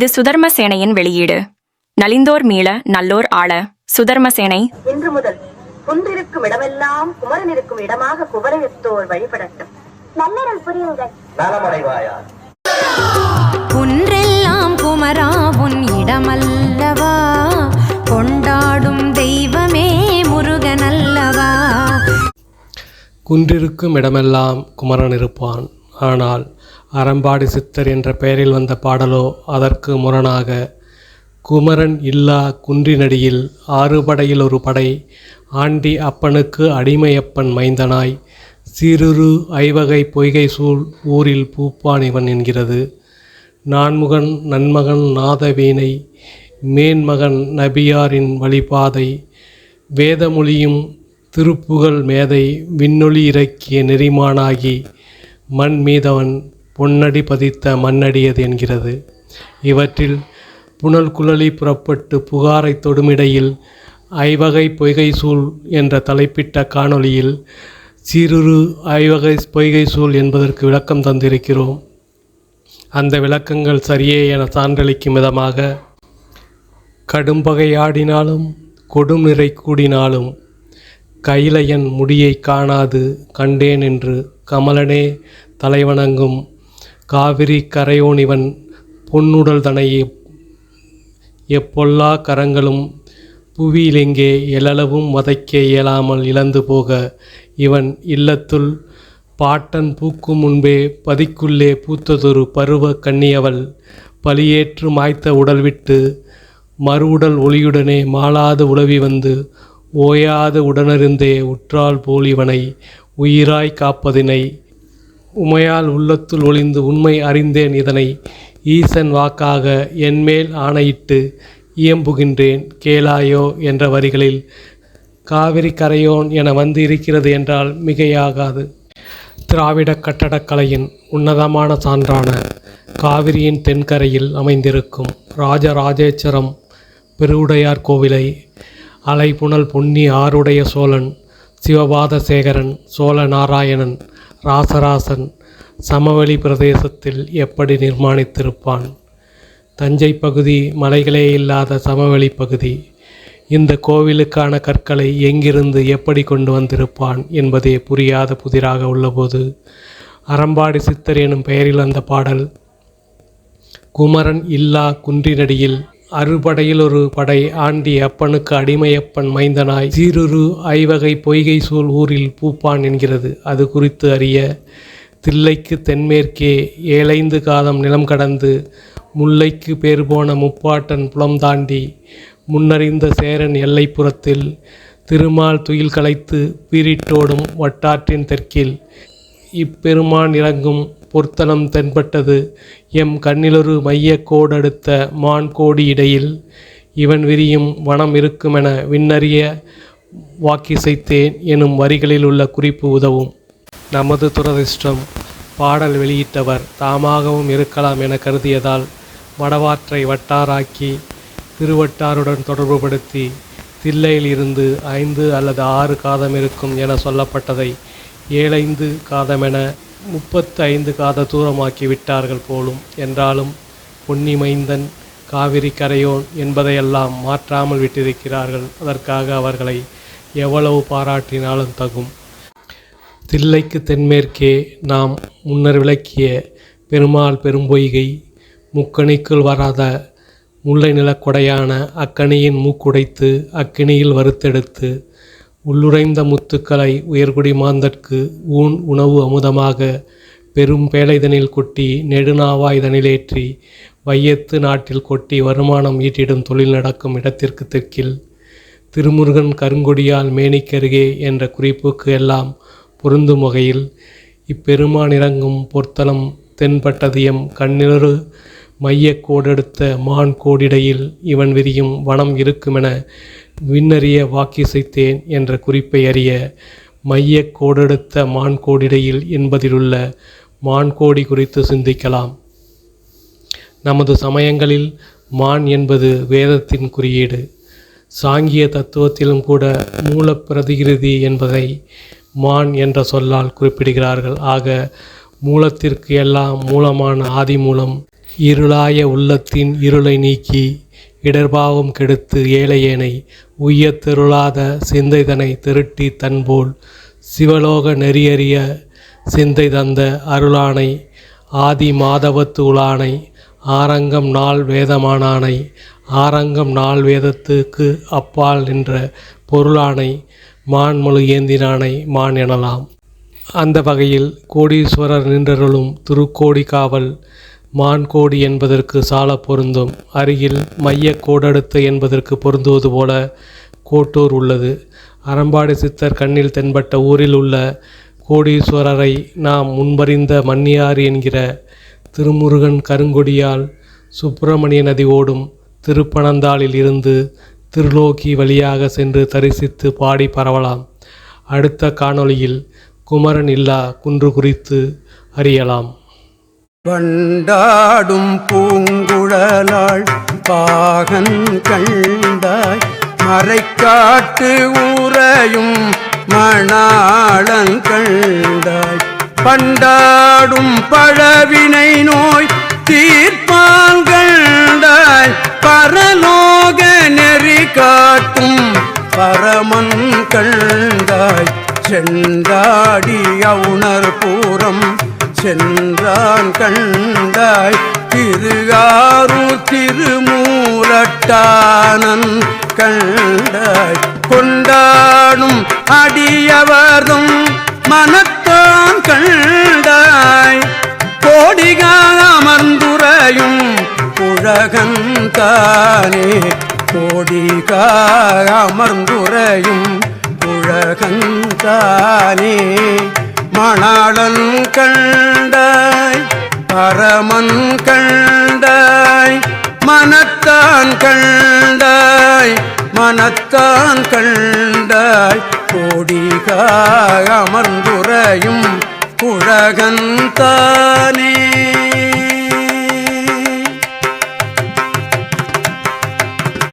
இது சுதர்மசேனையின் வெளியீடு. நலிந்தோர் மீள நல்லோர் ஆள சுதர்மசேனை இன்று முதல் குன்றிருக்கும் இடமெல்லாம் குமரன் இருக்கும் இடமாக குமரனித்தோர் வழிபடட்டும். புரியுங்கள். குன்றெல்லாம் குமரா உன் இடமல்லவா? கொண்டாடும் தெய்வமே முருகனல்லவா குன்றிருக்கும் இடமெல்லாம் குமரன் இருப்பான். ஆனால் அறம்பாடி சித்தர் என்ற பெயரில் வந்த பாடலோ அதற்கு முரணாக குமரன் இல்லா குன்றினடியில் ஆறுபடையில் ஒரு படை ஆண்டி அப்பனுக்கு அடிமையப்பன் மைந்தனாய் சிறுரு ஐவகை பொய்கை சூழ் ஊரில் பூப்பான் இவன் என்கிறது. நான்முகன் நன்மகன் நாதவீணை மேன்மகன் நபியாரின் வழிபாதை வேதமொழியும் திருப்புகழ் மேதை விண்ணொளி இறக்கிய நெறிமானாகி மண் மீதவன் பொன்னடி பதித்த மண்ணடியது என்கிறது. இவற்றில் புனல் குழலி புறப்பட்டு புகாரை தொடுமிடையில் ஐவகை பொய்கை சூழ் என்ற தலைப்பிட்ட காணொளியில் சிறுறு ஐவகை பொய்கை சூழ் என்பதற்கு விளக்கம் தந்திருக்கிறோம். அந்த விளக்கங்கள் சரியே என சான்றளிக்கும் விதமாக கடும்பகையாடினாலும் கொடும் நிறை கூடினாலும் கைலையன் முடியை காணாது கண்டேன் என்று கமலனே தலைவணங்கும் காவிரி கரையோனிவன் பொன்னுடல் தனை எப்பொல்லா கரங்களும் புவியிலெங்கே எழளவும் வதைக்க இயலாமல் இழந்து போக இவன் இல்லத்துள் பாட்டன் பூக்கும் முன்பே பதிக்குள்ளே பூத்ததொரு பருவ கண்ணியவள் பலியேற்று மாய்த்த உடல் விட்டு மறு உடல் ஒளியுடனே மாளாது உளவி வந்து ஓயாது உடனிருந்தே உற்றால் போல் இவனை உயிராய் காப்பதினை உமையால் உள்ளத்துள் ஒளிந்து உண்மை அறிந்தேன் இதனை. ஈசன் வாக்காக என்மேல் ஆணையிட்டு இயம்புகின்றேன் கேளாயோ என்ற வரிகளில். காவிரி கரையோன் என வந்து இருக்கிறது என்றால் மிகையாகாது. திராவிட கட்டடக்கலையின் உன்னதமான சான்றான காவிரியின் தென்கரையில் அமைந்திருக்கும் ராஜராஜேஸ்வரம் பெருவுடையார் கோவிலை அலைபுனல் பொன்னி ஆருடைய சோழன் சிவபாத சேகரன் சோழ நாராயணன் ராசராசன் சமவெளி பிரதேசத்தில் எப்படி நிர்மாணித்திருப்பான்? தஞ்சை பகுதி மலைகளே இல்லாத சமவெளி பகுதி இந்த கோவிலுக்கான கற்களை எங்கிருந்து எப்படி கொண்டு வந்திருப்பான் என்பதே புரியாத புதிராக உள்ளபோது அறம்பாடி சித்தர் எனும் பெயரில் அந்த பாடல் குமரன் இல்லா குன்றினடியில் அறுபடையில் ஒரு படை ஆண்டி அப்பனுக்கு அடிமையப்பன் மைந்தனாய் சீருரு ஐவகை பொய்கை சூழ் ஊரில் பூப்பான் என்கிறது. அது குறித்து அறிய தில்லைக்கு தென்மேற்கே ஏழைந்து காதம் நிலம் கடந்து முல்லைக்கு பேர் போன முப்பாட்டன் புலம் தாண்டி முன்னறிந்த சேரன் எல்லைப்புறத்தில் திருமால் துயில் கலைத்து பீரிட்டோடும் வட்டாற்றின் தெற்கில் இப்பெருமான் இறங்கும் பொற்தலம் தென்பட்டது. எம் கண்ணிலொரு மையக்கோடு அடுத்த மான் கோடி இடையில் இவன் விரியும் வனம் இருக்குமென விண்ணறிய வாக்கிசைத்தேன் எனும் வரிகளில் உள்ள குறிப்பு உதவும். நமது துரதிர்ஷ்டம் பாடல் வெளியிட்டவர் தாமாகவும் இருக்கலாம் என கருதியதால் வடவாற்றை வட்டாராக்கி திருவட்டாருடன் தொடர்புபடுத்தி தில்லையில் இருந்து ஐந்து அல்லது ஆறு காதம் இருக்கும் என சொல்லப்பட்டதை ஏழைந்து காதமென முப்பத்து ஐந்து காத தூரமாக்கி விட்டார்கள் போலும் என்றாலும் பொன்னிமைந்தன் காவிரி கரையோன் என்பதையெல்லாம் மாற்றாமல் விட்டிருக்கிறார்கள். அதற்காக அவர்களை எவ்வளவு பாராட்டினாலும் தகும். தில்லைக்கு தென்மேற்கே நாம் முன்னர் விளக்கிய பெருமாள் பெரும்பொய்கை முக்கணிக்குள் வராத முல்லை நிலக்கொடையான அக்கணியின் மூக்குடைத்து அக்கினியில் வறுத்தெடுத்து உள்ளுறைந்த முத்துக்களை உயர்குடி மாந்தற்கு ஊன் உணவு அமுதமாக பெரும் பேழைதனில் கொட்டி நெடுநாவாய்தனிலேற்றி வையத்து நாட்டில் கொட்டி வருமானம் ஈட்டிடும் தொழில் நடக்கும் இடத்திற்கு தெற்கில் திருமுருகன் கருங்கொடியால் மேனிக்கருகே என்ற குறிப்புக்கு எல்லாம் பொருந்தும் வகையில் இப்பெருமான் இறங்கும் பொற்தலம் தென்பட்டதியம் கண்ணிலரு மையக் கோடெடுத்த மான் கோடிடையில் இவன் விரியும் வனம் இருக்குமென விண்ணறிய வாக்கிசைத்தேன் என்ற குறிப்பை அறிய மையக் கோடெடுத்த மான் கோடிடையில் என்பதிலுள்ள மான் கோடி குறித்து சிந்திக்கலாம். நமது சமயங்களில் மான் என்பது வேதத்தின் குறியீடு. சாங்கிய தத்துவத்திலும் கூட மூலப்பிரதிகிருதி என்பதை மான் என்ற சொல்லால் குறிப்பிடுகிறார்கள். ஆக மூலத்திற்கு எல்லாம் மூலமான ஆதி மூலம் இருளாய உள்ளத்தின் இருளை நீக்கி இடர்பாவம் கெடுத்து ஏழையேனை உய்யத் தெருளாத சிந்தைதனை திருட்டி தன்போல் சிவலோக நெறியறிய சிந்தை தந்த அருளானை ஆதி மாதவத்துளானை ஆரங்கம் நாள் வேதமானானை ஆரங்கம் நாள் வேதத்துக்கு அப்பால் நின்ற பொருளானை மான்மொழி ஏந்தினானை மான் எனலாம். அந்த வகையில் கோடீஸ்வரர் நின்றருளும் திருக்கோடி காவல் மான்கோடி என்பதற்கு சால பொருந்தும். அருகில் மைய கோடடுத்து என்பதற்கு பொருந்துவது போல கோட்டூர் உள்ளது. அறம்பாடி சித்தர் கண்ணில் தென்பட்ட ஊரில் உள்ள கோடீஸ்வரரை நாம் முன்பறிந்த மன்னியாறு என்கிற திருமுருகன் கருங்கொடியால் சுப்பிரமணிய நதி ஓடும் திருப்பனந்தாளில் இருந்து திருலோகி வழியாக சென்று தரிசித்து பாடி பரவலாம். அடுத்த காணொளியில் குமரன் இல்லா குன்று குறித்து அறியலாம். வண்டாடும் பூங்குழலாள் பாகன் கண்டாய் மறைக்காட்டு ஊரையும் மணாளன் கண்டாய். பண்டாடும் பழவினை நோய் தீர்ப்பாங்கண்டாய் பரலோக நெறி காட்டும் பரமன் கண்டாய். செண்டாடி அவுணர் பூரம் சென்றான் கண்டாய். திருகாரூர் திருமூலட்டானன் கண்டாய். கொண்டாடும் அடியவர்தும் மனத்தான் கண்டாய். கோடிகா அமர்ந்துரையும் உலகன் தானே அமர்ந்துரையும் உலகன் மணாளன் கண்டாய் பரமன் கண்டாய் மனத்தான் கண்டாய் மனத்தான் கண்டாய். கோடிகாய் அமர்ந்துரையும் குழகந்தானே